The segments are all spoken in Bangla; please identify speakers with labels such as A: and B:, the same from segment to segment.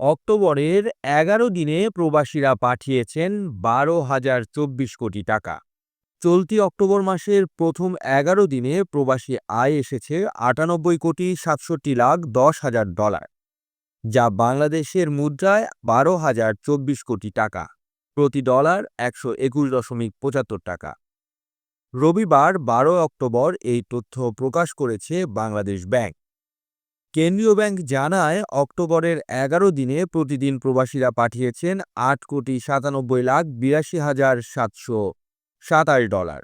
A: অক্টোবরের এগারো দিনে প্রবাসীরা পাঠিয়েছেন বারো হাজার চব্বিশ কোটি টাকা। চলতি অক্টোবর মাসের প্রথম এগারো দিনে প্রবাসী আয় এসেছে আটানব্বই কোটি সাতষট্টি লাখ দশ হাজার ডলার, যা বাংলাদেশের মুদ্রায় বারো হাজার চব্বিশ কোটি টাকা, প্রতি ডলার একশো একুশ দশমিক পঁচাত্তর টাকা। রবিবার বারো অক্টোবর এই তথ্য প্রকাশ করেছে বাংলাদেশ ব্যাংক। কেন্দ্রীয় ব্যাংক জানায়, অক্টোবরের এগারো দিনে প্রতিদিন প্রবাসীরা পাঠিয়েছেন আট কোটি সাতানব্বই লাখ বিরাশি হাজার সাতশো সাতাশ ডলার।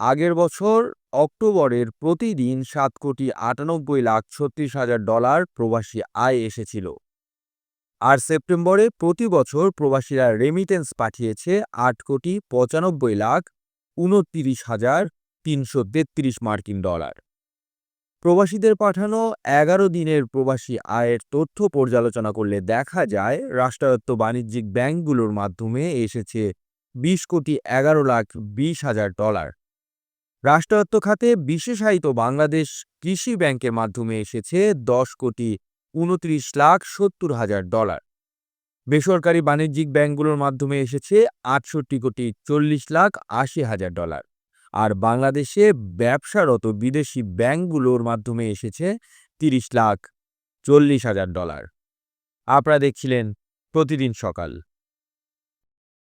A: আগের বছর অক্টোবরের প্রতিদিন সাত কোটি আটানব্বই লাখ ছত্রিশ হাজার ডলার প্রবাসী আয় এসেছিল। আর সেপ্টেম্বরে প্রতি বছর প্রবাসীরা রেমিটেন্স পাঠিয়েছে আট কোটি পঁচানব্বই লাখ উনত্রিশ হাজার তিনশো তেত্রিশ মার্কিন ডলার। প্রবাসীদের পাঠানো এগারো দিনের প্রবাসী আয়ের তথ্য পর্যালোচনা করলে দেখা যায়, রাষ্ট্রায়ত্ত বাণিজ্যিক ব্যাংকগুলোর মাধ্যমে এসেছে বিশ কোটি এগারো লাখ বিশ হাজার ডলার। রাষ্ট্রায়ত্ত খাতে বিশেষায়িত বাংলাদেশ কৃষি ব্যাংকের মাধ্যমে এসেছে দশ কোটি উনত্রিশ লাখ সত্তর হাজার ডলার। বেসরকারি বাণিজ্যিক ব্যাংকগুলোর মাধ্যমে এসেছে আটষট্টি কোটি চল্লিশ লাখ আশি হাজার ডলার। আর বাংলাদেশে ব্যবসারত বিদেশি ব্যাংকগুলোর মাধ্যমে এসেছে তিরিশ লাখ চল্লিশ হাজার ডলার। আপনারা দেখছিলেন প্রতিদিন সকাল।